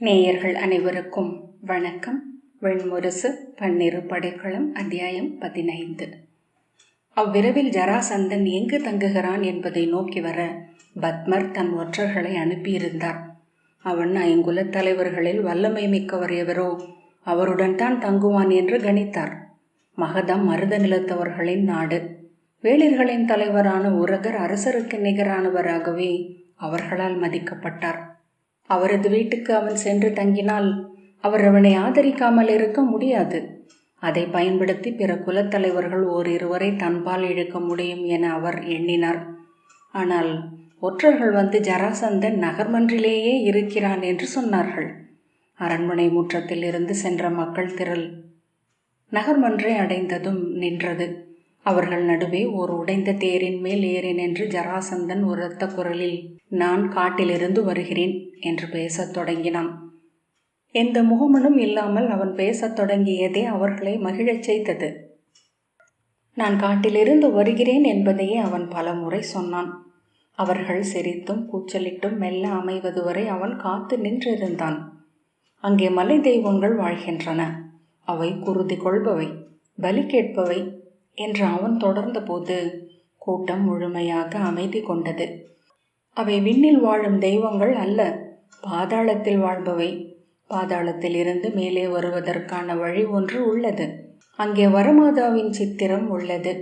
நேயர்கள் அனைவருக்கும் வணக்கம். வெண்முரசு பன்னிரு படைக்களம் அத்தியாயம் பதினைந்து. அவ்விரவில் ஜராசந்தன் எங்கு தங்குகிறான் என்பதை நோக்கி வர பத்மர் தன் ஒற்றர்களை அனுப்பியிருந்தார். அவன் ஐங்குலத் தலைவர்களில் வல்லமை மிக்கவர் எவரோ அவருடன் தான் தங்குவான் என்று கணித்தார். மகதம் மருத நிலத்தவர்களின் நாடு. வேளிர்களின் தலைவரான உரகர் அரசருக்கு நிகரானவராகவே அவர்களால் மதிக்கப்பட்டார். அவரது வீட்டுக்கு அவன் சென்று தங்கினால் அவர் அவனை ஆதரிக்காமல் இருக்க முடியாது. அதை பயன்படுத்தி பிற குலத்தலைவர்கள் ஓரிருவரை தன்பால் இழுக்க முடியும் என அவர் எண்ணினார். ஆனால் ஒற்றர்கள் வந்து ஜராசந்தன் நகர்மன்றிலேயே இருக்கிறான் என்று சொன்னார்கள். அரண்மனை முற்றத்தில் இருந்து சென்ற மக்கள் திரள் நகர்மன்றை அடைந்ததும் நின்றது. அவர்கள் நடுவே ஓர் உடைந்த தேரின் மேல் ஏறேன் என்று ஜராசந்தன் உரத்த குரலில் நான் காட்டிலிருந்து வருகிறேன் என்று பேசத் தொடங்கினான். எந்த முகமனும் இல்லாமல் அவன் பேசத் தொடங்கியதே அவர்களை மகிழச் செய்தது. நான் காட்டிலிருந்து வருகிறேன் என்பதையே அவன் பல முறை சொன்னான். அவர்கள் சிரித்தும் கூச்சலிட்டும் மெல்ல அமைவது வரை அவன் காத்து நின்றிருந்தான். அங்கே மலை தெய்வங்கள் வாழ்கின்றன. அவை குருதி கொள்பவை பலி கேட்பவை என்று அவன் தொடர்ந்தபோது கூட்டம் முழுமையாக அமைதி கொண்டது. அவை விண்ணில் வாழும் தெய்வங்கள் அல்ல பாதாளத்தில் வாழ்பவை. பாதாளத்தில் இருந்து மேலே வருவதற்கான வழி ஒன்று உள்ளது. அங்கே வரமாதாவின் சித்திரம் உள்ளது.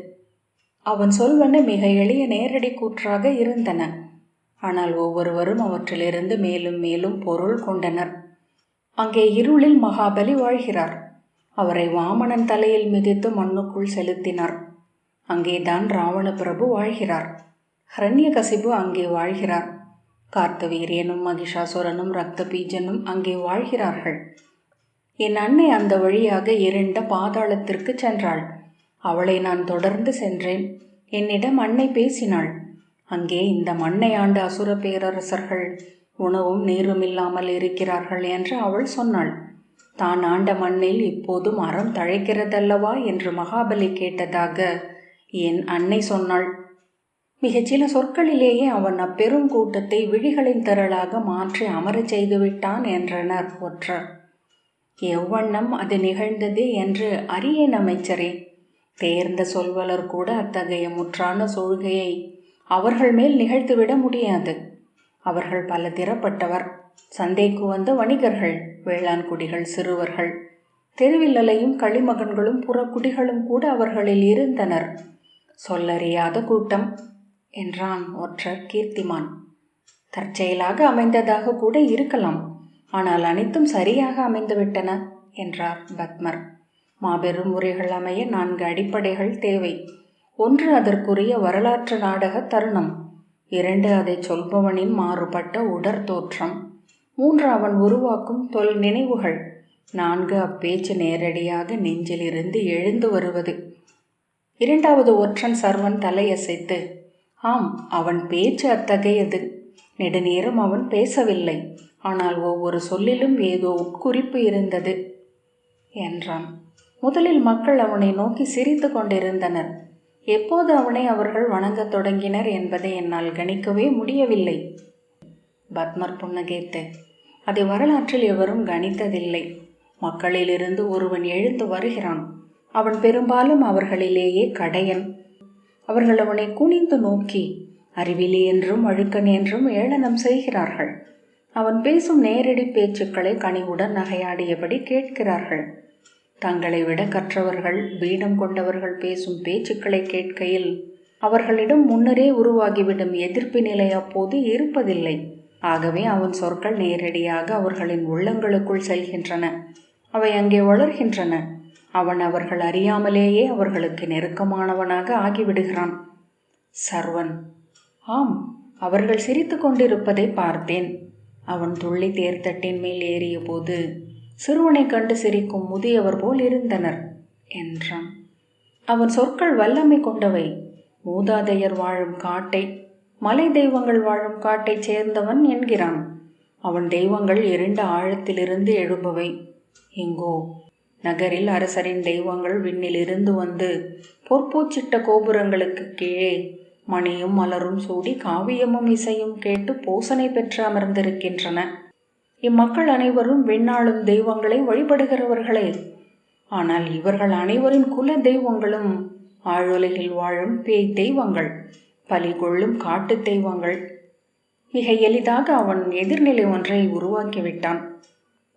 அவன் சொல்வன மிக எளிய நேரடி கூற்றாக இருந்தன. ஆனால் ஒவ்வொருவரும் அவற்றிலிருந்து மேலும் மேலும் பொருள் கொண்டனர். அங்கே இருளில் மகாபலி வாழ்கிறார். அவரை வாமனன் தலையில் மிதித்து மண்ணுக்குள் செலுத்தினார். அங்கேதான் ராவண பிரபு வாழ்கிறார். ஹரண்யகசிபு அங்கே வாழ்கிறார். கார்த்தவீரியனும் மகிஷாசுரனும் ரத்த பீஜனும் அங்கே வாழ்கிறார்கள். என் அன்னை அந்த வழியாக இருண்ட பாதாளத்திற்கு சென்றாள். அவளை நான் தொடர்ந்து சென்றேன். என்னிடம் அன்னை பேசினாள். அங்கே இந்த மண்ணை ஆண்ட அசுர பேரரசர்கள் உணவும் நீரும் இல்லாமல் இருக்கிறார்கள் என்று அவள் சொன்னாள். தான் ஆண்ட மண்ணில் இப்போதும் அறம் தழைக்கிறதல்லவா? என்று மகாபலி கேட்டதாக என் அன்னை சொன்னாள். மிகச் சில சொற்களிலேயே அவன் அப்பெரும் கூட்டத்தை விழிகளின் திரளாக மாற்றி அமரச் செய்துவிட்டான் என்றனர் ஒற்றர். எவ்வண்ணம் அது நிகழ்ந்தது என்று அறியேன் அமைச்சரே. தேர்ந்த சொல்வலர் கூட அத்தகைய முற்றான சொல்கையை அவர்கள் மேல் நிகழ்த்துவிட முடியாது. அவர்கள் பல திறப்பட்டவர். சந்தைக்கு வந்த வணிகர்கள் வேளாண்குடிகள் சிறுவர்கள் தெருவில் அலையும் களிமகன்களும் புறக்குடிகளும் கூட அவர்களில் இருந்தனர். சொல்லறியாத கூட்டம் என்றான் ஒற்றர் கீர்த்திமான். தற்செயலாக அமைந்ததாக கூட இருக்கலாம் ஆனால் அனைத்தும் சரியாக அமைந்துவிட்டன என்றார் பத்மர். மாபெரும் முறைகள் அமைய நான்கு அடிப்படைகள் தேவை. ஒன்று அதற்குரிய வரலாற்று நாடக தருணம் இரண்டு அதை சொல்பவனின் மாறுபட்ட உடற் தோற்றம் மூன்று அவன் உருவாக்கும் தொல் நினைவுகள். நான்கு அப்பேச்சு நேரடியாக நெஞ்சிலிருந்து எழுந்து வருவது. இரண்டாவது ஒற்றன் சர்வன் தலையசைத்து ஆம் அவன் பேச்சு அத்தகையது. நெடுநேரம் அவன் பேசவில்லை. ஆனால் ஒவ்வொரு சொல்லிலும் ஏதோ உட்குறிப்பு இருந்தது என்றான். முதலில் மக்கள் அவனை நோக்கி சிரித்து கொண்டிருந்தனர். எப்போது அவனை அவர்கள் வணங்கத் தொடங்கினர் என்பதை என்னால் கணிக்கவே முடியவில்லை பத்மர் புன்னகைத்து. அதை வரலாற்றில் எவரும் கணித்ததில்லை. மக்களிலிருந்து ஒருவன் எழுந்து வருகிறான். அவன் பெரும்பாலும் அவர்களிலேயே கடையன். அவர்கள் அவனை குனிந்து நோக்கி அறிவிலி என்றும் அழுக்கன் என்றும் ஏளனம் செய்கிறார்கள். அவன் பேசும் நேரடி பேச்சுக்களை கனிவுடன் நகையாடியபடி கேட்கிறார்கள். தங்களை விட கற்றவர்கள் பீடம் கொண்டவர்கள் பேசும் பேச்சுக்களை கேட்கையில் அவர்களிடம் முன்னரே உருவாகிவிடும் எதிர்ப்பு நிலை அப்போது இருப்பதில்லை. ஆகவே அவன் சொற்கள் நேரடியாக அவர்களின் உள்ளங்களுக்குள் செல்கின்றன. அவை அங்கே வளர்கின்றன. அவன் அவர்கள் அறியாமலேயே அவர்களுக்கு நெருக்கமானவனாக ஆகிவிடுகிறான். சர்வன் ஆம் அவர்கள் சிரித்து கொண்டிருப்பதை பார்த்தேன். அவன் துள்ளி தேர்தட்டின் மேல் ஏறிய போது சிறுவனை கண்டு சிரிக்கும் முதியவர் போல் இருந்தனர் என்றான். அவன் சொற்கள் வல்லமை கொண்டவை. மூதாதையர் வாழும் காட்டை மலை தெய்வங்கள் வாழும் காட்டைச் சேர்ந்தவன் என்கிறான். அவன் தெய்வங்கள் இரண்டு ஆழத்திலிருந்து எழுபவை எங்கோ நகரில் அரசரின் தெய்வங்கள் விண்ணிலிருந்து வந்து பொற்பூச்சிட்ட கோபுரங்களுக்கு கீழே மணியும் மலரும் சூடி காவியமும் இசையும் கேட்டு போசனை பெற்று அமர்ந்திருக்கின்றன. இம்மக்கள் அனைவரும் விண்ணாளும் தெய்வங்களை வழிபடுகிறவர்களே. ஆனால் இவர்கள் அனைவரின் குல தெய்வங்களும் ஆழ்வுலகில் வாழும் பேய் தெய்வங்கள். பலி கொள்ளும் காட்டுத் தெய்வங்கள். மிக எளிதாக அவன் எதிர்நிலை ஒன்றை உருவாக்கிவிட்டான்.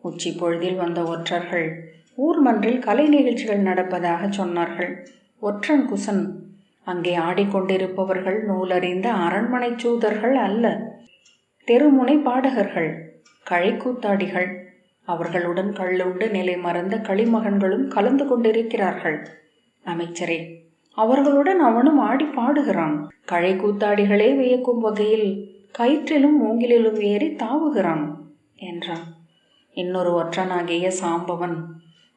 உச்சி பொழுதில் வந்த ஒற்றர்கள் ஊர் மன்றில் கலை நிகழ்ச்சிகள் நடப்பதாக சொன்னார்கள். ஒற்றன் குசன் அங்கே ஆடிக்கொண்டிருப்பவர்கள் நூலறிந்த அரண்மனை சூதர்கள் அல்ல. தெருமுனை பாடகர்கள் கழைக்கூத்தாடிகள் அவர்களுடன் கள்ளுண்டு நிலை மறந்த களிமகன்களும் கலந்து கொண்டிருக்கிறார்கள். அமைச்சரே அவர்களுடன் அவனும் ஆடி பாடுகிறான். கழை கூத்தாடிகளே வியக்கும் வகையில் கயிற்றிலும் மூங்கிலிலும் ஏறி தாவுகிறான் என்றான். இன்னொரு ஒற்றனாகிய சாம்பவன்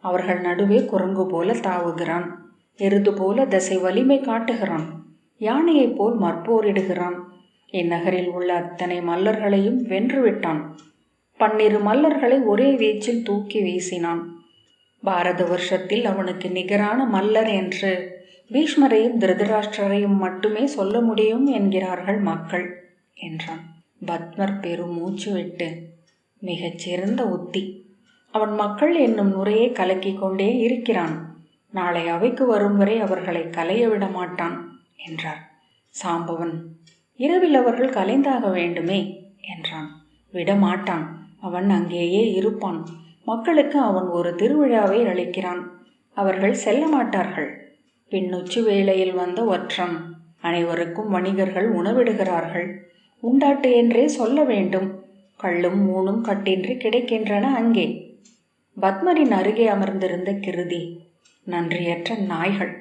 அவர்கள் நடுவே குரங்கு போல தாவுகிறான் எருது போல தசை வலிமை காட்டுகிறான் யானையைப் போல் மற்போரிடுகிறான். இந்நகரில் உள்ள அத்தனை மல்லர்களையும் வென்றுவிட்டான் பன்னிரு மல்லர்களை ஒரே வீச்சில் தூக்கி வீசினான். பாரத வருஷத்தில் அவனுக்கு நிகரான மல்லர் என்று பீஷ்மரையும் திருதராஷ்டிரரையும் மட்டுமே சொல்ல முடியும் என்கிறார்கள் மக்கள் என்றான். பத்மர் பெருமூச்சு விட்டு மிகச் சிறந்த உத்தி. அவன் மக்கள் என்னும் நுரையை கலக்கிக் கொண்டே இருக்கிறான். நாளை அவைக்கு வரும் வரை அவர்களை கலைய விட மாட்டான் என்றார். சாம்பவன் இரவில் அவர்கள் கலைந்தாக வேண்டுமே என்றான். விடமாட்டான் அவன் அங்கேயே இருப்பான். மக்களுக்கு அவன் ஒரு திருவிழாவை அளிக்கிறான். அவர்கள் செல்ல மாட்டார்கள். பின்னுச்சி வேளையில் வந்த ஒற்றம். அனைவருக்கும் வணிகர்கள் உணவிடுகிறார்கள். உண்டாட்டு என்றே சொல்ல வேண்டும். கள்ளும் மூணும் கட்டின்றி கிடைக்கின்றன அங்கே. பத்மரின் அருகே அமர்ந்திருந்த கிருதி. நன்றியற்ற நாய்கள்.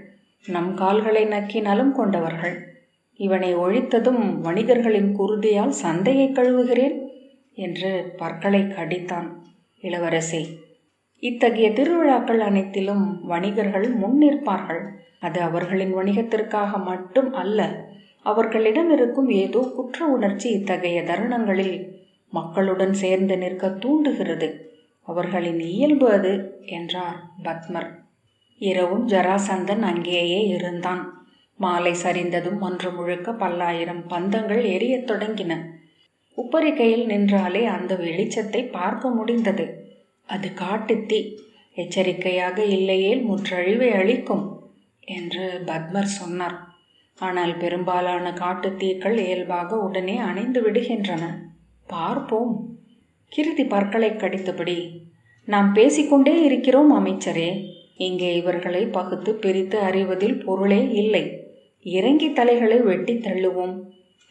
நம் கால்களை நக்கினாலும் கொண்டவர்கள். இவனை ஒழித்ததும் வணிகர்களின் குருதியால் சந்தையை கழுவுகிறேன் என்று பற்களை கடித்தான் இளவரசி. இத்தகைய திருவிழாக்கள் அனைத்திலும் வணிகர்கள் முன் நிற்பார்கள் அது அவர்களின் வணிகத்திற்காக மட்டும் அல்ல அவர்களிடம் இருக்கும் ஏதோ குற்ற உணர்ச்சி இத்தகைய தருணங்களில் மக்களுடன் சேர்ந்து நிற்க தூண்டுகிறது. அவர்களின் இயல்பு அது என்றார் பத்மர். இரவும் ஜராசந்தன் அங்கேயே இருந்தான். மாலை சரிந்ததும் ஒன்று முழுக்க பல்லாயிரம் பந்தங்கள் எரியத் தொடங்கின. உப்பரிக்கையில் நின்றாலே அந்த வெளிச்சத்தை பார்க்க முடிந்தது. அது காட்டுத்தீ எச்சரிக்கையாக இல்லையேல் முற்றழிவை அளிக்கும் என்று பத்மர் சொன்னார். ஆனால் பெரும்பாலான காட்டுத்தீக்கள் இயல்பாக உடனே அணைந்து விடுகின்றன. பார்ப்போம். கிருதி பற்களை கடித்தபடி நாம் பேசிக்கொண்டே இருக்கிறோம் அமைச்சரே. இங்கே இவர்களை பகுத்து பிரித்து அறிவதில் பொருளே இல்லை. இறங்கி தலைகளை வெட்டி தள்ளுவோம்.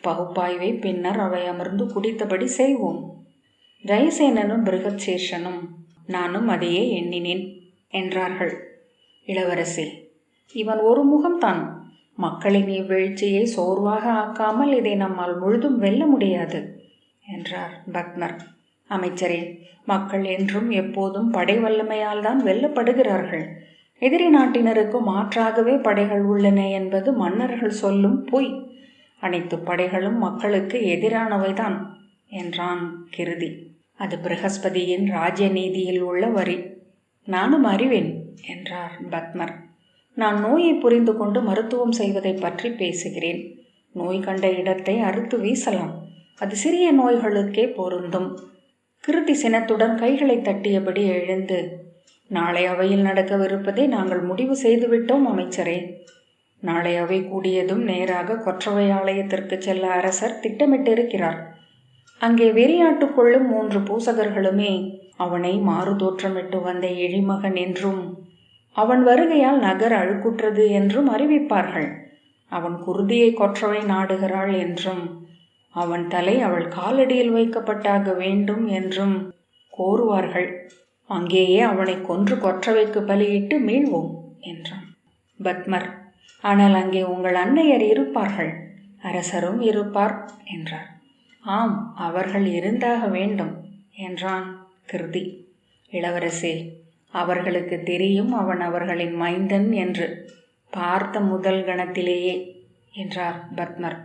பகுப்பாய்வை பின்னர் அவை அமர்ந்து குடித்தபடி செய்வோம். ஜெயசேனனும் பிருகத்சேஷனும் நானும் அதையே எண்ணினேன் என்றார்கள். இளவரசி இவன் ஒரு முகம்தான் மக்களின் இவ்வீழ்ச்சியை சோர்வாக ஆக்காமல் இதை நம்மால் முழுதும் வெல்ல முடியாது என்றார் பத்மர் அமைச்சரே மக்கள் என்றும் எப்போதும் படை வல்லமையால் தான் வெல்லப்படுகிறார்கள். எதிரி நாட்டினருக்கு மாற்றாகவே படைகள் உள்ளன என்பது மன்னர்கள் சொல்லும் பொய். அனைத்து படைகளும் மக்களுக்கு எதிரானவைதான் என்றான் கிருதி. அது பிரகஸ்பதியின் ராஜ்ய நீதியில் உள்ள வரி. நானும் அறிவேன் என்றார் பத்மர் நான் நோயை புரிந்து கொண்டு மருத்துவம் செய்வதை பற்றி பேசுகிறேன். நோய் கண்ட இடத்தை அறுத்து வீசலாம். அது சிறிய நோய்களுக்கே பொருந்தும். கிருதி சினத்துடன் கைகளை தட்டியபடி எழுந்து நாளை அவையில் நடக்கவிருப்பதை நாங்கள் முடிவு செய்துவிட்டோம் அமைச்சரே. நாளை அவை கூடியதும் நேராக கொற்றவை ஆலயத்திற்கு செல்ல அரசர் திட்டமிட்டிருக்கிறார். அங்கே வெறியாட்டுக் கொள்ளும் மூன்று பூசகர்களுமே அவனை மாறு தோற்றமிட்டு வந்த எழிமகன் என்றும் அவன் வருகையால் நகர் அழுக்குற்றது என்றும் அறிவிப்பார்கள். அவன் குருதியை கொற்றவை நாடுகிறாள் என்றும் அவன் தலை அவள் காலடியில் வைக்கப்பட்டாக வேண்டும் என்றும் கோருவார்கள். அங்கேயே அவனை கொன்று கொற்றவைக்கு பலியிட்டு மீள்வோம் என்றான். பத்மர் ஆனால் அங்கே உங்கள் அன்னையர் இருப்பார்கள். அரசரும் இருப்பார் என்றார். ஆம் அவர்கள் இருந்தாக வேண்டும் என்றான் கிருதி. இளவரசே அவர்களுக்கு தெரியும் அவன் அவர்களின் மைந்தன் என்று. பார்த்த முதல் கணத்திலேயே என்றார் பத்மர்.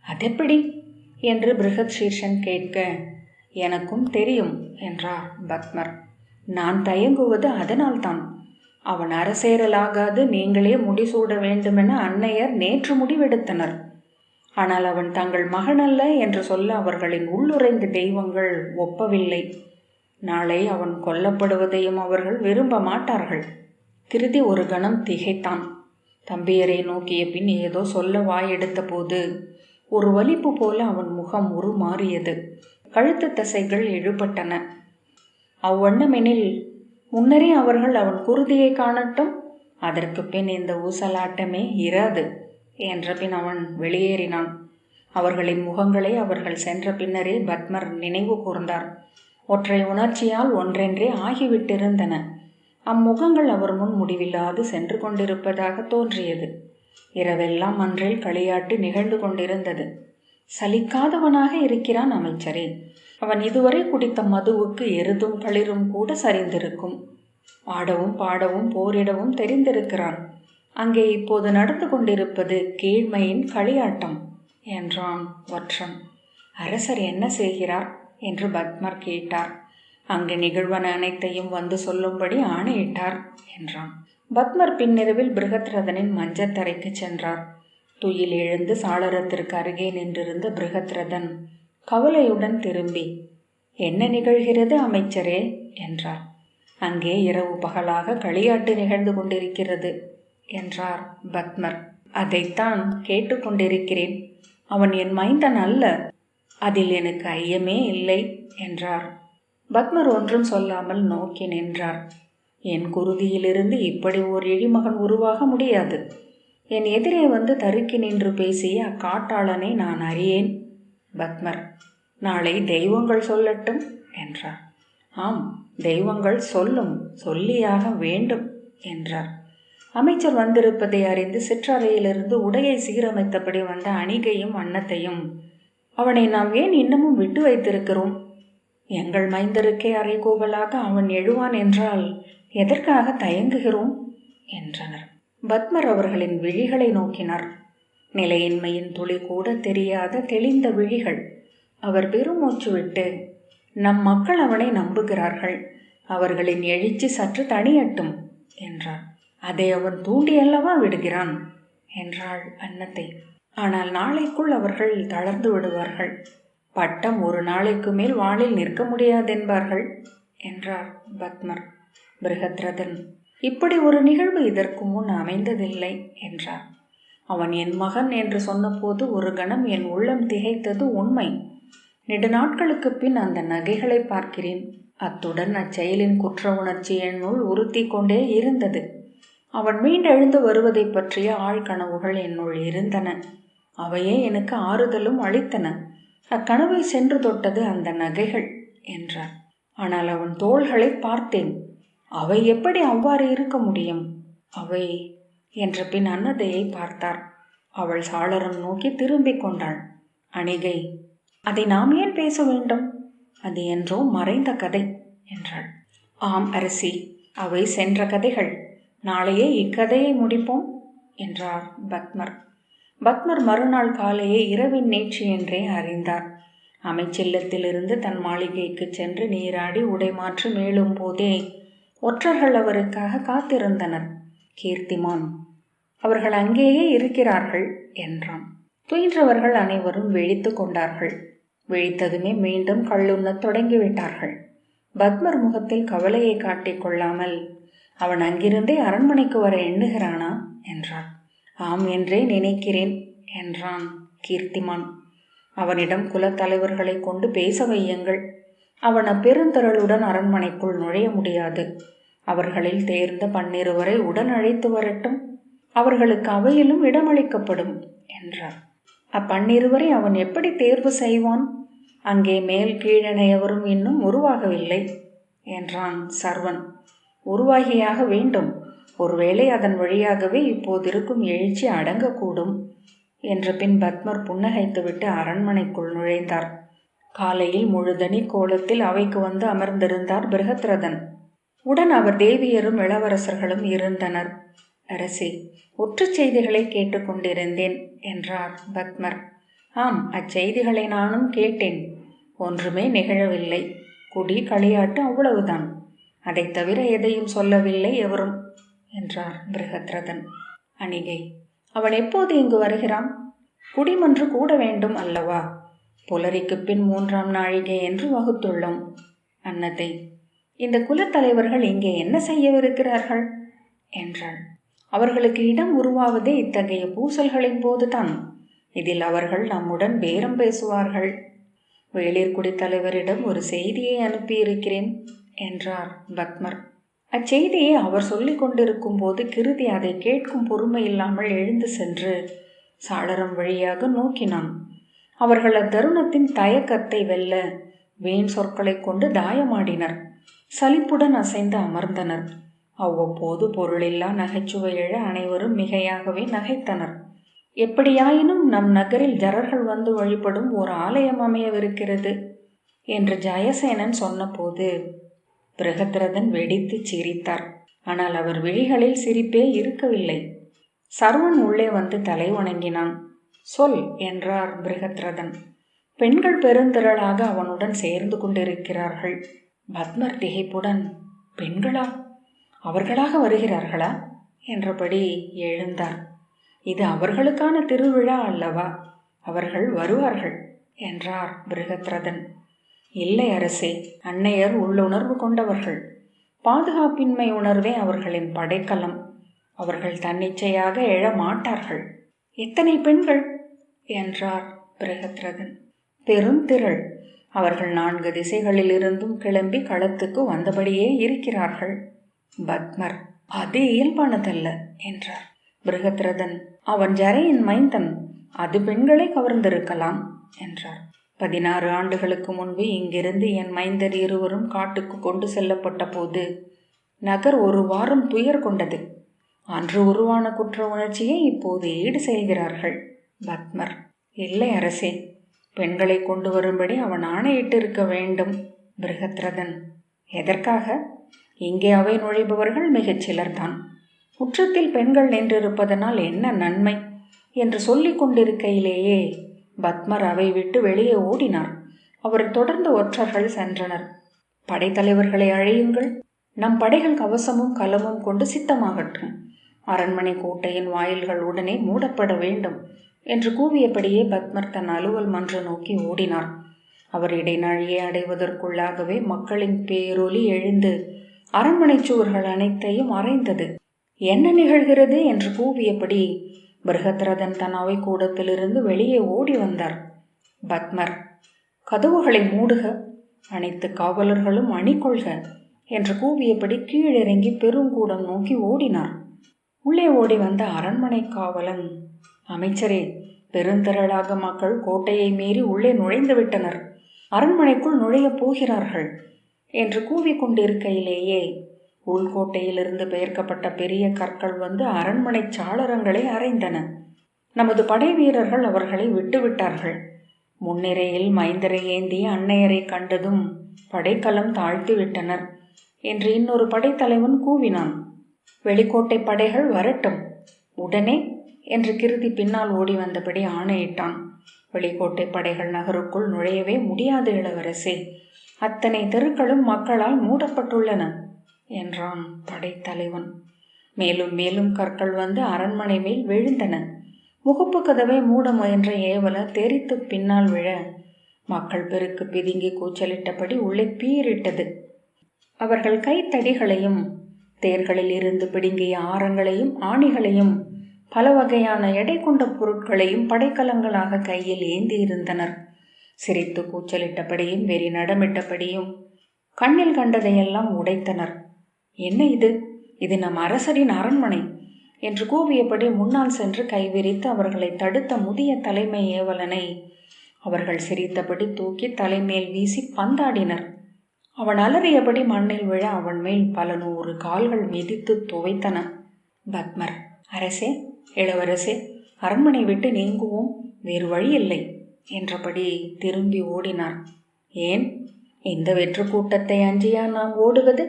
அதெப்படி? என்று பிருகத் சீர்ஷன் கேட்க எனக்கும் தெரியும் என்றார் பத்மர். நான் தயங்குவது அதனால்தான். அவன் அரசேரலாகாது நீங்களே முடிசூட வேண்டுமென அன்னையர் நேற்று முடிவெடுத்தனர். ஆனால் அவன் தங்கள் மகனல்ல என்று சொல்ல அவர்களின் உள்ளுரைந்த தெய்வங்கள் ஒப்பவில்லை. நாளை அவன் கொல்லப்படுவதையும் அவர்கள் விரும்ப மாட்டார்கள். கிருதி ஒரு கணம் திகைத்தான். தம்பியரை நோக்கிய பின் ஏதோ சொல்ல வாயெடுத்த போது ஒரு வலிப்பு போல அவன் முகம் உருமாறியது. கழுத்து தசைகள் எழுபட்டன. அவ்வண்ணமெனில் முன்னரே அவர்கள் அவன் குருதியை காணட்டும் அதற்கு பின் இந்த ஊசலாட்டமே இராது என்ற பின் அவன் வெளியேறினான். அவர்களின் முகங்களை அவர்கள் சென்ற பின்னரே பத்மர் நினைவு கூர்ந்தார். ஒற்றை உணர்ச்சியால் ஒன்றென்றே ஆகிவிட்டிருந்தன. அம்முகங்கள் அவர் முன் முடிவில்லாது சென்று கொண்டிருப்பதாக தோன்றியது. இரவெல்லாம் அன்றில் களியாட்டு நிகழ்ந்து கொண்டிருந்தது. சலிக்காதவனாக இருக்கிறான் அமைச்சரே. அவன் இதுவரை குடித்த மதுவுக்கு எருதும் களிரும் கூட சரிந்திருக்கும். ஆடவும் பாடவும் போரிடவும் தெரிந்திருக்கிறான். அங்கே இப்போது நடந்து கொண்டிருப்பது கீழ்மையின் களியாட்டம் என்றான் ஒற்றன் அரசர் என்ன செய்கிறார்? என்று பத்மர் கேட்டார். அங்கு நிகழ்வன அனைத்தையும் வந்து சொல்லும்படி ஆணையிட்டார் என்றான். பத்மர் பின்னிரவில் பிருகத்ரதனின் மஞ்சத்தரைக்கு சென்றார். துயில் எழுந்து சாளரத்திற்கு அருகே நின்றிருந்த பிருகத்ரதன் கவலையுடன் திரும்பி என்ன நிகழ்கிறது அமைச்சரே? என்றார். அங்கே இரவு பகலாக களியாட்டு நிகழ்ந்து கொண்டிருக்கிறது என்றார் பத்மர். அதைத்தான் கேட்டுக்கொண்டிருக்கிறேன் அவன் என் மைந்தன் அல்ல. அதில் எனக்கு ஐயமே இல்லை என்றார். பத்மர் ஒன்றும் சொல்லாமல் நோக்கி நின்றார். என் குருதியிலிருந்து இப்படி ஓர் இழிமகன் உருவாக முடியாது. என் எதிரே வந்து தருக்கி நின்று பேசிய அக்காட்டாளனை நான் அறியேன். பத்மர் நாளை தெய்வங்கள் சொல்லட்டும் என்றார். ஆம் தெய்வங்கள் சொல்லும் சொல்லியாக வேண்டும் என்றார். அமைச்சர் வந்திருப்பதை அறிந்து சிற்றறையிலிருந்து உடையை சீரமைத்தபடி வந்த அணிகையும் அன்னத்தையும் அவனை நாம் ஏன் இன்னமும் விட்டு வைத்திருக்கிறோம்? எங்கள் மைந்தருக்கே அறைகோவலாக அவன் எழுவான் என்றால் எதற்காக தயங்குகிறோம்? என்றனர். பத்மர் அவர்களின் விழிகளை நோக்கினார். நிலையின்மையின் துளி கூட தெரியாத தெளிந்த விழிகள். அவர் பெருமூச்சு விட்டு நம் மக்கள் அவனை நம்புகிறார்கள். அவர்களின் எழுச்சி சற்று தனியட்டும் என்றார். அதை அவன் தூண்டியல்லவா விடுகிறான்? என்றாள் அன்னத்தை. ஆனால் நாளைக்குள் அவர்கள் தளர்ந்து விடுவார்கள். பட்டம் ஒரு நாளைக்கு மேல் வாளில் நிற்க முடியாதென்பார்கள் என்றார் பத்மர் பிருகத்ரதன். இப்படி ஒரு நிகழ்வு இதற்கு முன் அமைந்ததில்லை என்றார். அவன் என் மகன் என்று சொன்னபோது ஒரு கணம் என் உள்ளம் திகைத்தது உண்மை. நெடுநாட்களுக்கு பின் அந்த நகைகளை பார்க்கிறேன். அத்துடன் அச்செயலின் குற்ற உணர்ச்சி என்னுள் உறுத்தி கொண்டே இருந்தது. அவன் மீண்டெழுந்து வருவதை பற்றிய ஆழ்கனவுகள் என்னுள் இருந்தன. அவையே எனக்கு ஆறுதலும் அளித்தன. அக்கனவை சென்று தொட்டது அந்த நகைகள் என்றார். ஆனால் அவன் தோள்களை பார்த்தேன். அவை எப்படி அவ்வாறு இருக்க முடியும்? அவை என்ற பின் அன்னதையை பார்த்தார். அவள் சாளரம் நோக்கி திரும்பிக் கொண்டாள். அணிகை அதை நாம் ஏன் பேச வேண்டும்? அது என்றோ மறைந்த கதை என்றாள். ஆம் அரசி அவை சென்ற கதைகள். நாளையே இக்கதையை முடிப்போம் என்றார் பத்மர். பத்மர் மறுநாள் காலையே இரவின் நேற்று என்றே அறிந்தார். அமைச்சில்லத்திலிருந்து தன் மாளிகைக்கு சென்று நீராடி உடை மாற்று மேலும் போதே ஒற்றர்கள் அவருக்காக காத்திருந்தனர். கீர்த்திமான் அவர்கள் அங்கேயே இருக்கிறார்கள் என்றான். துயின்றவர்கள் அனைவரும் விழித்து கொண்டார்கள். விழித்ததுமே மீண்டும் கள்ளுண்ணத் தொடங்கிவிட்டார்கள் பத்மர் முகத்தில் கவலையை காட்டிக் கொள்ளாமல் அவன் அங்கிருந்தே அரண்மனைக்கு வர எண்ணுகிறானா? என்றான் ஆம் என்றே நினைக்கிறேன் என்றான் கீர்த்திமான். அவனிடம் குலத்தலைவர்களை கொண்டு பேச வையுங்கள். அவன் அப்பெருந்தரளுடன் அரண்மனைக்குள் நுழைய முடியாது. அவர்களில் தேர்ந்த பன்னிருவரை உடன் அழைத்து வரட்டும். அவர்களுக்கு அவையிலும் இடமளிக்கப்படும் என்றார். அப்பன்னிருவரை அவன் எப்படி தேர்வு செய்வான்? அங்கே மேல் கீழனையவரும் இன்னும் உருவாகவில்லை என்றான் சர்வன். உருவாகியாக வேண்டும் ஒருவேளை அதன் வழியாகவே இப்போதிருக்கும் எழுச்சி அடங்கக்கூடும் என்ற பின் பத்மர் புன்னகைத்துவிட்டு அரண்மனைக்குள் நுழைந்தார். காலையில் முழுதனி கோலத்தில் அவைக்கு வந்து அமர்ந்திருந்தார் பிரகத்ரதன். உடன் அவர் தேவியரும் இளவரசர்களும் இருந்தனர். அரசி ஒற்று செய்திகளை கேட்டுக்கொண்டிருந்தேன் என்றார் பத்மர். ஆம் அச்செய்திகளை நானும் கேட்டேன். ஒன்றுமே நிகழவில்லை. குடி களியாட்டு அவ்வளவுதான். அதைத் தவிர எதையும் சொல்லவில்லை எவரும். என்றார் பிருகத்ரதன் அணிகை அவன் எப்போது இங்கு வருகிறான்? குடிமன்று கூட வேண்டும் அல்லவா? புலரிக்கு பின் மூன்றாம் நாழிகை என்று வகுத்துள்ளோம். அன்னத்தை இந்த குலத்தலைவர்கள் இங்கே என்ன செய்யவிருக்கிறார்கள்? என்றாள். அவர்களுக்கு இடம் உருவாவதே இத்தகைய பூசல்களின் போதுதான். இதில் அவர்கள் நம்முடன் பேரம் பேசுவார்கள். வேளிர்குடி தலைவரிடம் ஒரு செய்தியை அனுப்பியிருக்கிறேன் என்றார் பத்மர். அச்செய்தியை அவர் சொல்லிக் கொண்டிருக்கும் போது கிருதி அதை கேட்கும் பொறுமை இல்லாமல் எழுந்து சென்று சாளரம் வழியாக நோக்கினான். அவர்கள் அத்தருணத்தின் தயக்கத்தை வெல்ல வீண் சொற்களை கொண்டு தாயமாடினர். சலிப்புடன் அசைந்து அமர்ந்தனர். அவ்வப்போது பொருளில்லா நகைச்சுவை எழ அனைவரும் மிகையாகவே நகைத்தனர். எப்படியாயினும் நம் நகரில் ஜரர்கள் வந்து வழிபடும் ஒரு ஆலயம் அமையவிருக்கிறது என்று ஜெயசேனன் சொன்னபோது பிரகத்ரதன் வெடித்து சிரித்தார். ஆனால் அவர் விழிகளில் சிரிப்பே இருக்கவில்லை. சர்வன் உள்ளே வந்து தலை வணங்கினான். சொல் என்றார் பிரகத்ரதன். பெண்கள் பெருந்திரளாக அவனுடன் சேர்ந்து கொண்டிருக்கிறார்கள். பத்மர் திகைப்புடன் பெண்களா? அவர்களாக வருகிறார்களா? என்றபடி எழுந்தார். இது அவர்களுக்கான திருவிழா அல்லவா? அவர்கள் வருவார்கள் என்றார் பிருகத்ரதன். இல்லை அரசே அன்னையர் உள்ளுணர்வு கொண்டவர்கள். பாதுகாப்பின்மை உணர்வே அவர்களின் படைக்கலம். அவர்கள் தன்னிச்சையாக எழ மாட்டார்கள். எத்தனை பெண்கள்? என்றார் பிரகத்ரதன். பெருந்திரள் அவர்கள் நான்கு திசைகளிலிருந்தும் கிளம்பி களத்துக்கு வந்தபடியே இருக்கிறார்கள். பத்மர் அது இயல்பானதல்ல என்றார் பிருகத்ரதன். அவன் ஜரையின் மைந்தன் அது பெண்களை கவர்ந்திருக்கலாம் என்றார். பதினாறு ஆண்டுகளுக்கு முன்பு இங்கிருந்து என் மைந்தர் இருவரும் காட்டுக்கு கொண்டு செல்லப்பட்ட போது நகர் ஒரு வாரம் துயர் கொண்டது. அன்று உருவான குற்ற உணர்ச்சியை இப்போது ஈடு செய்கிறார்கள் பத்மர். இல்லை அரசே பெண்களை கொண்டு வரும்படி அவன் ஆணையிட்டிருக்க வேண்டும் பிருகத்ரதன். எதற்காக? இங்கே அவை நுழைபவர்கள் மிகச் சிலர்தான். முற்றத்தில் பெண்கள் நின்றிருப்பதனால் என்ன நன்மை என்று சொல்லிக் கொண்டிருக்கையிலேயே பத்மர் அவை விட்டு வெளியே ஓடினார். அவரை தொடர்ந்து ஒற்றர்கள் சென்றனர். படைத்தலைவர்களை அழையுங்கள். நம் படைகள் கவசமும் கலமும் கொண்டு சித்தமாகட்டும். அரண்மனை கோட்டையின் வாயில்கள் உடனே மூடப்பட வேண்டும் என்று கூவியபடியே பத்மர் தன் அலுவல் மன்ற நோக்கி ஓடினார். அவர் இடைநாழியை அடைவதற்குள்ளாகவே மக்களின் பேரொலி எழுந்து அரண்மனை சுவர்கள் அனைத்தையும் மறைந்தது என்ன நிகழ்கிறது? என்று கூவியபடி பிருகத்ரதன் தன் அவை கூடத்திலிருந்து வெளியே ஓடி வந்தார். பத்மர் கதவுகளை மூடுக அனைத்து காவலர்களும் அணிகொள்க என்று கூவியபடி கீழிறங்கி பெருங்கூடம் நோக்கி ஓடினார். உள்ளே ஓடி வந்த அரண்மனை காவலன் அமைச்சரே பெருந்திரளாக மக்கள் கோட்டையை மீறி உள்ளே நுழைந்து விட்டனர். அரண்மனைக்குள் நுழையப் போகிறார்கள் என்று கூவிக்கொண்டிருக்கையிலேயே உள்கோட்டையிலிருந்து பெயர்க்கப்பட்ட பெரிய கற்கள் வந்து அரண்மனை சாளரங்களை அறைந்தன. நமது படை வீரர்கள் அவர்களை விட்டுவிட்டார்கள். முன்னிரையில் மைந்தரை ஏந்தி அன்னையரை கண்டதும் படைக்கலம் தாழ்த்தி விட்டனர் என்று இன்னொரு படைத்தலைவன் கூவினான். வெளிக்கோட்டை படைகள் வரட்டும் உடனே என்று கிருதி பின்னால் ஓடி வந்தபடி ஆணையிட்டான். வெளிக்கோட்டை படைகள் நகருக்குள் நுழையவே முடியாது இளவரசே. அத்தனை தெருக்களும் மக்களால் மூடப்பட்டுள்ளன. என்றான் படைத்தலைவன். மேலும் மேலும் கற்கள் வந்து அரண்மனை மேல் விழுந்தன. முகப்பு கதவை மூட முயன்ற ஏவல தெரித்து பின்னால் விழ மக்கள் பெருக்கு பிதுங்கி கூச்சலிட்டபடி உள்ளே பீரிட்டது. அவர்கள் கைத்தடிகளையும் தேர்களில் இருந்து பிடுங்கிய ஆரங்களையும் ஆணிகளையும் பல வகையான எடை கொண்ட பொருட்களையும் படைக்கலங்களாக கையில் ஏந்தி இருந்தனர். சிரித்து கூச்சலிட்டபடியும் வெறி நடமிட்டபடியும் கண்ணில் கண்டதையெல்லாம் உடைத்தனர். என்ன இது? இது நம் அரசரின் அரண்மனை என்று கூவியபடி முன்னால் சென்று கைவிரித்து அவர்களை தடுத்த முதிய தலைமை ஏவலனை அவர்கள் சிரித்தபடி தூக்கி தலைமேல் வீசி பந்தாடினர். அவன் அலறியபடி மண்ணில் விழ அவன் மேல் பல நூறு கால்கள் மிதித்து துவைத்தன. பத்மர் அரசே இளவரசே அரண்மனை விட்டு நீங்குவோம் வேறு வழி இல்லை என்றபடி திரும்பி ஓடினார். ஏன்? இந்த வெற்று கூட்டத்தை அஞ்சியா நாம் ஓடுவது?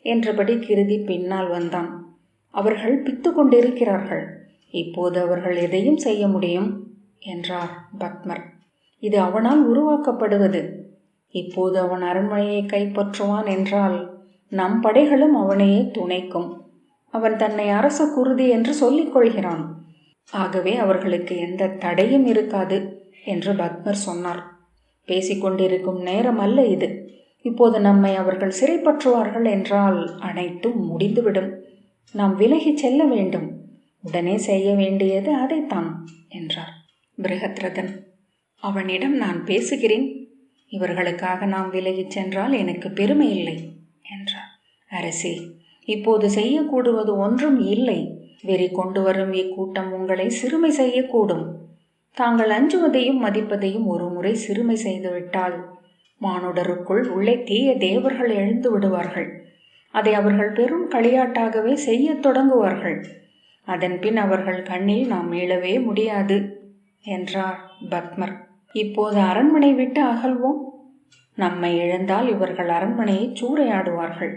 என்றபடி கிருதி பின்னால் வந்தான். அவர்கள் பித்து கொண்டிருக்கிறார்கள். இப்போது அவர்கள் எதையும் செய்ய முடியும்? என்றார் பத்மர். இது அவனால் உருவாக்கப்படுவது. இப்போது அவன் அரண்மனையை கைப்பற்றுவான் என்றால் நம் படைகளும் அவனையே துணைக்கும். அவன் தன்னை அரச குருதி என்று சொல்லிக் கொள்கிறான். ஆகவே அவர்களுக்கு எந்த தடையும் இருக்காது என்று பத்மர் சொன்னார். பேசிக்கொண்டிருக்கும் நேரம் அல்ல இது. இப்போது நம்மை அவர்கள் சிறைப்பற்றுவார்கள் என்றால் அனைத்தும் முடிந்துவிடும். நாம் விலகிச் செல்ல வேண்டும். உடனே செய்ய வேண்டியது அதைத்தான் என்றார் பிருகத்ரதன். அவனிடம் நான் பேசுகிறேன். இவர்களுக்காக நாம் விலகிச் சென்றால் எனக்கு பெருமை இல்லை என்றார். அரசே இப்போது செய்யக்கூடுவது ஒன்றும் இல்லை. வெறி கொண்டு வரும் இக்கூட்டம் உங்களை சிறுமை செய்யக்கூடும். தாங்கள் அஞ்சுவதையும் மதிப்பதையும் ஒரு முறை சிறுமை செய்துவிட்டால் மானுடருக்குள் உள்ளே தீய தேவர்கள் எழுந்து விடுவார்கள். அதை அவர்கள் பெரும் களியாட்டாகவே செய்யத் தொடங்குவார்கள். அதன்பின் அவர்கள் கண்ணில் நாம் மீளவே முடியாது என்றார் பத்மர். இப்போது அரண்மனை விட்டு அகல்வோம். நம்மை இழந்தால் இவர்கள் அரண்மனையை சூறையாடுவார்கள்.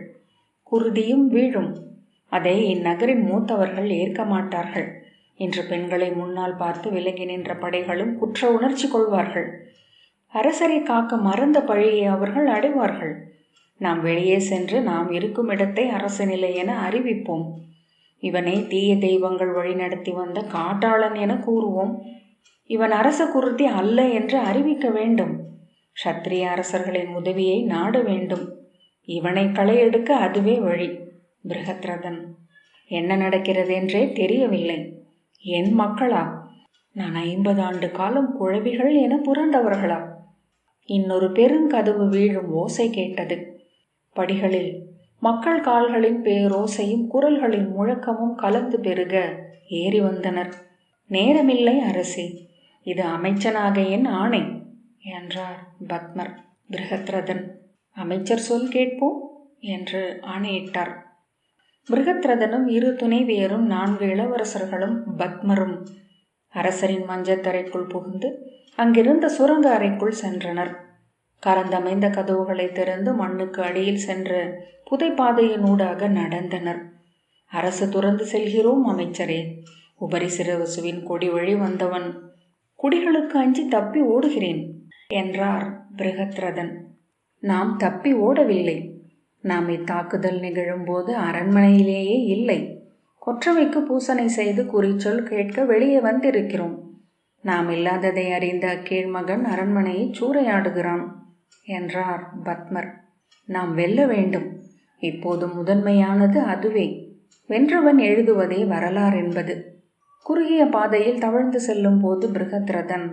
குருதியும் வீழும். அதை இந்நகரின் மூத்தவர்கள் ஏற்க மாட்டார்கள். இன்று பெண்களை முன்னால் பார்த்து விலகி நின்ற படைகளும் குற்ற உணர்ச்சி கொள்வார்கள். அரசரை காக்க மறந்த பழியை அவர்கள் அடைவார்கள். நாம் வெளியே சென்று நாம் இருக்கும் இடத்தை அரசநிலை என அறிவிப்போம். இவனை தீய தெய்வங்கள் வழிநடத்தி வந்த காட்டாளன் என கூறுவோம். இவன் அரச குருதி அல்ல என்று அறிவிக்க வேண்டும். சத்திரிய அரசர்களின் உதவியை நாட வேண்டும். இவனை களையெடுக்க அதுவே வழி. பிருகத்ரதன் என்ன நடக்கிறது என்றே தெரியவில்லை. என் மக்களா நான் ஐம்பது ஆண்டு காலம் குழவிகள் என புரண்டவர்களா? இன்னொரு பெருங்கதவு வீழும் ஓசை கேட்டது. படிகளில் மக்கள் கால்களின் பேரோசையும் குரல்களின் முழக்கமும் கலந்து பெருக ஏறி வந்தனர். நேரமில்லை அரசே இது அமைச்சனாக என் ஆணை என்றார் பத்மர் பிருகத்ரதன் அமைச்சர் சொல் கேட்போம் என்று ஆணையிட்டார். பிருகத்ரதனும் இரு துணைவியரும் நான்கு இளவரசர்களும் பத்மரும் அரசரின் மஞ்சத்தரைக்குள் புகுந்து அங்கிருந்த சுரங்க அறைக்குள் சென்றனர். கரந்தமைந்த கதவுகளை திறந்து மண்ணுக்கு அடியில் சென்ற புதைப்பாதையினூடாக நடந்தனர். அரசு துறந்து செல்கிறோம் அமைச்சரே. உபரி சிறவசுவின் கொடி வழி வந்தவன். குடிகளுக்கு அஞ்சி தப்பி ஓடுகிறேன் என்றார் பிருகத்ரதன். நாம் தப்பி ஓடவில்லை. நாம் இத்தாக்குதல் நிகழும்போது அரண்மனையிலேயே இல்லை. கொற்றவைக்கு பூசனை செய்து குறிச்சொல் கேட்க வெளியே வந்திருக்கிறோம். நாம் இல்லாததை அறிந்த கீழ்மகன் அரண்மனையை சூறையாடுகிறான் என்றார் பத்மர். நாம் வெல்ல வேண்டும். இப்போது முதன்மையானது அதுவே. வென்றவன் எழுதுவதே வரலாறு என்பது. குறுகிய பாதையில் தவழ்ந்து செல்லும் போது பிருகத்ரதன்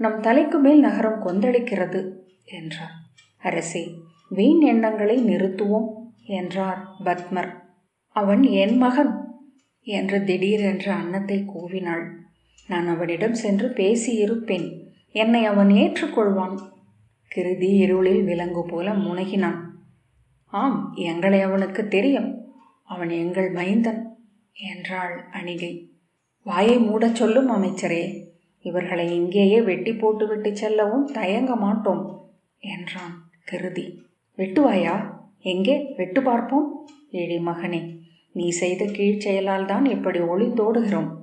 நம் தலைக்கு மேல் நகரம் கொந்தளிக்கிறது என்றார். அரசே வீண் எண்ணங்களை நிறுத்துவோம் என்றார் பத்மர். அவன் என் மகன்! என்று திடீரென்று அன்னத்தை கூவினாள். நான் அவனிடம் சென்று பேசியிருப்பேன். என்னை அவன் ஏற்றுக்கொள்வான். கிருதி இருளில் விலங்கு போல முனகினான். ஆம் எங்களை அவனுக்கு தெரியும். அவன் எங்கள் மைந்தன் என்றாள் அணிகை. வாயை மூடச் சொல்லும் அமைச்சரே இவர்களை இங்கேயே வெட்டி போட்டுவிட்டு செல்லவும் தயங்க மாட்டோம் என்றான் கிருதி. வெட்டுவாயா? எங்கே? வெட்டு பார்ப்போம். ஏழி மகனே நீ செய்த கீழ்ச்செயலால் தான் இப்படி ஒளிந்தோடுகிறோம்.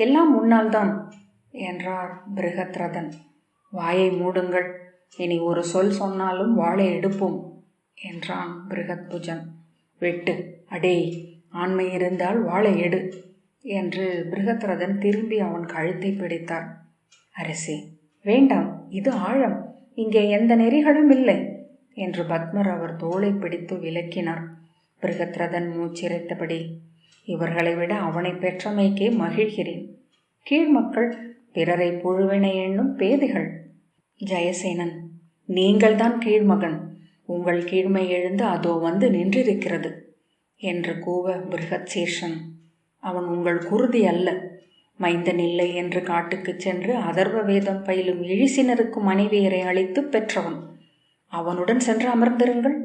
எல்லாம் முன்னால் தான் என்றார் பிருகத்ரதன். வாயை மூடுங்கள் இனி ஒரு சொல் சொன்னாலும் வாளை எடுப்போம் என்றான் பிருகத்புஜன். வெட்டு அடே ஆண்மை இருந்தால் வாளை எடு என்று பிருகத்ரதன் திரும்பி அவன் கழுத்தை பிடித்தார். அரசே வேண்டாம் இது ஆழம் இங்கே எந்த நெறிகளும் இல்லை என்று பத்மர் அவர் தோளை பிடித்து விலக்கினார் பிருகத்ரதன் மூச்சிரைத்தபடி இவர்களை விட அவனை பெற்றமைக்கே மகிழ்கிறேன். கீழ்மக்கள் பிறரை புழுவின எண்ணும் பேதைகள். ஜெயசேனன் நீங்கள்தான் கீழ்மகன் உங்கள் கீழ்மை எழுந்து அதோ வந்து நின்றிருக்கிறது என்று கூவ பிருகத்சேஷன். அவன் உங்கள் குருதி அல்ல. மைந்தன் இல்லை என்று காட்டுக்குச் சென்று அதர்வ வேதம் பயிலும் இழிசினருக்கு மனைவியரை அழைத்து பெற்றவன். அவனுடன் சென்று அமர்ந்திருங்கள்.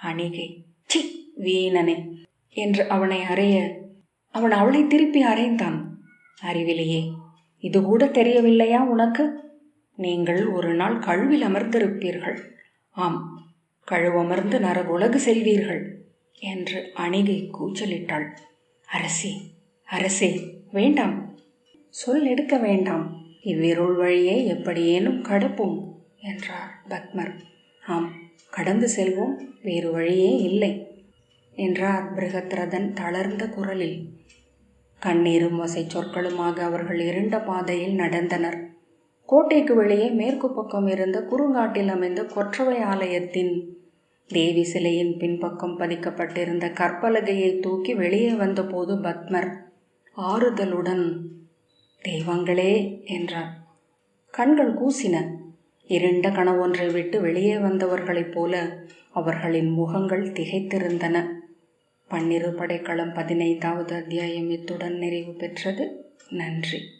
அணிகை. சி வீணனே. என்று அவனை அறைய அவன் அவளை திருப்பி அறைந்தான். அறிவிலேயே இது கூட தெரியவில்லையா உனக்கு? நீங்கள் ஒரு நாள் கழுவில் அமர்ந்திருப்பீர்கள். ஆம் கழுவமர்ந்து நரகுலகு செல்வீர்கள் என்று அணிகை கூச்சலிட்டாள். அரசே அரசே வேண்டாம். சொல் எடுக்க வேண்டாம். இவ்விருள் வழியே எப்படியேனும் கடப்போம் என்றார் பத்மர். ஆம் கடந்து செல்வோம் வேறு வழியே இல்லை. என்றார் பிருகத்ரதன் தளர்ந்த குரலில். கண்ணீரும் வசை சொற்களுமாக அவர்கள் இருண்ட பாதையில் நடந்தனர். கோட்டைக்கு வெளியே மேற்கு பக்கம் இருந்த குறுங்காட்டில் அமைந்த கொற்றவை ஆலயத்தின் தேவி சிலையின் பின்பக்கம் பதிக்கப்பட்டிருந்த கற்பலகையை தூக்கி வெளியே வந்தபோது பத்மர் ஆறுதலுடன் தெய்வங்களே என்றார். கண்கள் கூசின. இருண்ட கனவொன்றை விட்டு வெளியே வந்தவர்களைப் போல அவர்களின் முகங்கள் திகைத்திருந்தன. பன்னிரு படைக்களம் பதினைந்தாவது அத்தியாயம் இத்துடன் நிறைவு பெற்றது. நன்றி.